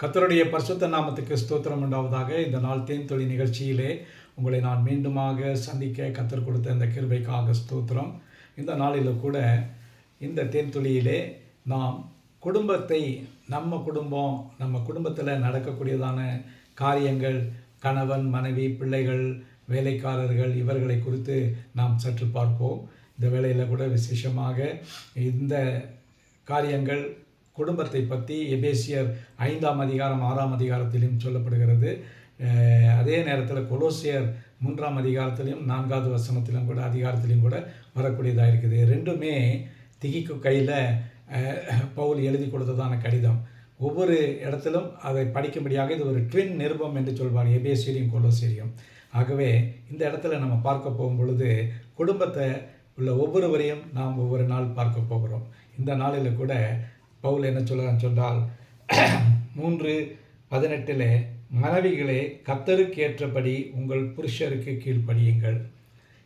கத்தருடைய பரிசுத்த நாமத்துக்கு ஸ்தோத்திரம் உண்டாவதாக. இந்த நாள் தேன் தொழில் நிகழ்ச்சியிலே உங்களை நான் மீண்டுமாக சந்திக்க கத்தர் கொடுத்த இந்த கிருபைக்காக ஸ்தோத்திரம். இந்த நாளில் கூட இந்த தேன் தொழிலே நாம் குடும்பத்தை நம்ம குடும்பம் நம்ம குடும்பத்தில் நடக்கக்கூடியதான காரியங்கள் கணவன் மனைவி பிள்ளைகள் வேலைக்காரர்கள் இவர்களை குறித்து நாம் சற்று பார்ப்போம். இந்த வேளையில் கூட விசேஷமாக இந்த காரியங்கள் குடும்பத்தை பற்றி எபேசியர் ஐந்தாம் அதிகாரம் ஆறாம் அதிகாரத்திலும் சொல்லப்படுகிறது. அதே நேரத்தில் கொலோசியர் மூன்றாம் அதிகாரத்திலையும் நான்காவது வசனத்திலும் கூட அதிகாரத்திலையும் கூட வரக்கூடியதாக இருக்குது. ரெண்டுமே திகிக்கு கையில் பவுல் எழுதி கொடுத்ததான கடிதம். ஒவ்வொரு இடத்திலும் அதை படிக்கும்படியாக இது ஒரு ட்வின் நிருபம் என்று சொல்வார் எபேசியரியும் கொலோசியரியும். ஆகவே இந்த இடத்துல நம்ம பார்க்க போகும் பொழுது குடும்பத்தை உள்ள ஒவ்வொருவரையும் நாம் ஒவ்வொரு நாள் பார்க்க போகிறோம். இந்த நாளில் கூட பவுல் என்ன சொல்கிறான்னு சொன்னால் மூன்று பதினெட்டில் மனைவிகளே கத்தருக்கு ஏற்றபடி உங்கள் புருஷருக்கு கீழ்ப்படியுங்கள்.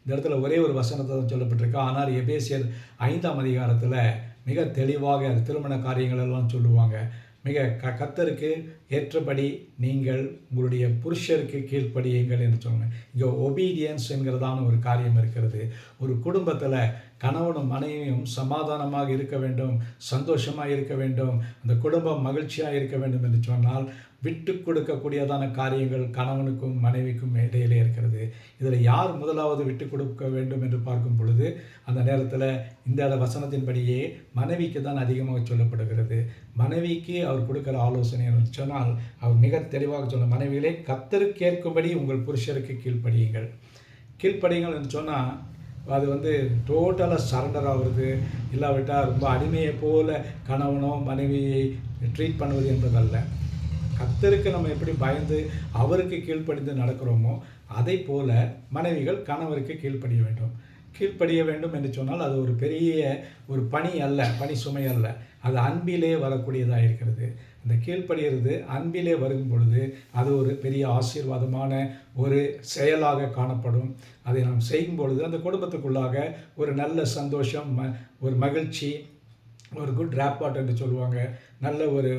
இந்த இடத்துல ஒரே ஒரு வசனத்தை தான் சொல்லப்பட்டிருக்கு. ஆனால் எபேசியர் ஐந்தாம் அதிகாரத்தில் மிக தெளிவாக அது திருமண காரியங்கள் எல்லாம் சொல்லுவாங்க. மிக க கத்தருக்கு ஏற்றபடி நீங்கள் உங்களுடைய புருஷருக்கு கீழ்ப்படியுங்கள் என்று சொன்னேன் இங்கே ஒபீடியன்ஸ் என்கிறதான ஒரு காரியம் இருக்கிறது. ஒரு குடும்பத்தில் கணவனும் மனைவியும் சமாதானமாக இருக்க வேண்டும் சந்தோஷமாக இருக்க வேண்டும் அந்த குடும்பம் மகிழ்ச்சியாக இருக்க வேண்டும் என்று சொன்னால் விட்டு கொடுக்கக்கூடியதான காரியங்கள் கணவனுக்கும் மனைவிக்கும் இடையிலே இருக்கிறது. இதில் யார் முதலாவது விட்டு கொடுக்க வேண்டும் என்று பார்க்கும் பொழுது அந்த நேரத்தில் இந்த வசனத்தின்படியே மனைவிக்கு தான் அதிகமாக சொல்லப்படுகிறது. மனைவிக்கு அவர் கொடுக்கிற ஆலோசனை என்று சொன்னால் அவர் மிக தெளிவாக சொன்ன மனைவிகளே கத்தருக்கேற்கும்படி உங்கள் புருஷருக்கு கீழ்ப்படியுங்கள். கீழ்ப்படியுங்கள் என்று சொன்னால் அது வந்து டோட்டலாக சரண்டர் ஆகுறது. இல்லாவிட்டால் ரொம்ப அடிமையை போல கணவனோ மனைவியை ட்ரீட் பண்ணுவது என்பதல்ல. கத்தருக்கு நம்ம எப்படி பயந்து அவருக்கு கீழ்ப்படிந்து நடக்கிறோமோ அதை போல மனைவிகள் கணவருக்கு கீழ்ப்படிய வேண்டும். கீழ்ப்படிய வேண்டும் என்று சொன்னால் அது ஒரு பெரிய ஒரு பணி அல்ல பணி சுமை அல்ல. அது அன்பிலே வரக்கூடியதாக இருக்கிறது. அந்த கீழ்ப்படுகிறது அன்பிலே வரும் பொழுது அது ஒரு பெரிய ஆசீர்வாதமான ஒரு செயலாக காணப்படும். அதை நாம் செய்யும் பொழுது அந்த குடும்பத்துக்குள்ளாக ஒரு நல்ல சந்தோஷம் ம ஒரு மகிழ்ச்சி ஒரு குட் ரேப்பாட் என்று சொல்லுவாங்க. நல்ல ஒரு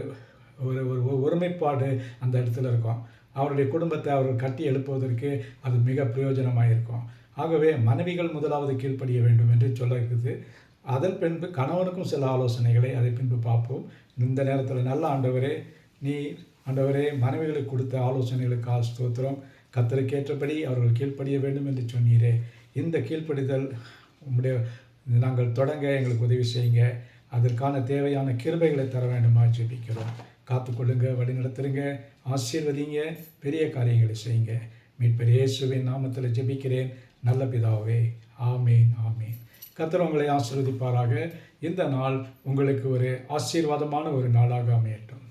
ஒரு ஒரு ஒருமைப்பாடு அந்த இடத்துல இருக்கும். அவருடைய குடும்பத்தை அவர்கள் கட்டி எழுப்புவதற்கு அது மிக பிரயோஜனமாக இருக்கும் ஆகவே மனைவிகள் முதலாவது கீழ்ப்படிய வேண்டும் என்று சொல்ல இருக்குது அதன் பின்பு கணவனுக்கும் சில ஆலோசனைகளை அதை பின்பு பார்ப்போம். இந்த நேரத்தில் நல்ல ஆண்டவரே நீ ஆண்டவரே மனைவிகளுக்கு கொடுத்த ஆலோசனைகளுக்கு ஸ்தோத்திரம். கத்தருக்கேற்றபடி அவர்கள் கீழ்ப்படிய வேண்டும் என்று சொன்னீரே. இந்த கீழ்ப்படிதல் உங்களுடைய நாங்கள் தொடங்க எங்களுக்கு உதவி செய்யுங்க. அதற்கான தேவையான கிருபைகளை தர வேண்டுமா ஜெபிக்கிறோம். காத்துக்கொள்ளுங்க வழி நடத்துருங்க ஆசீர்வதிங்க பெரிய காரியங்களை செய்யுங்க. மீட்பர் இயேசுவின் நாமத்தில் ஜெபிக்கிறேன். நல்ல பிதாவே ஆமேன் ஆமேன். கத்தர் உங்களை ஆசீர்வதிப்பாராக. இந்த நாள் உங்களுக்கு ஒரு ஆசீர்வாதமான ஒரு நாளாக அமையட்டும்.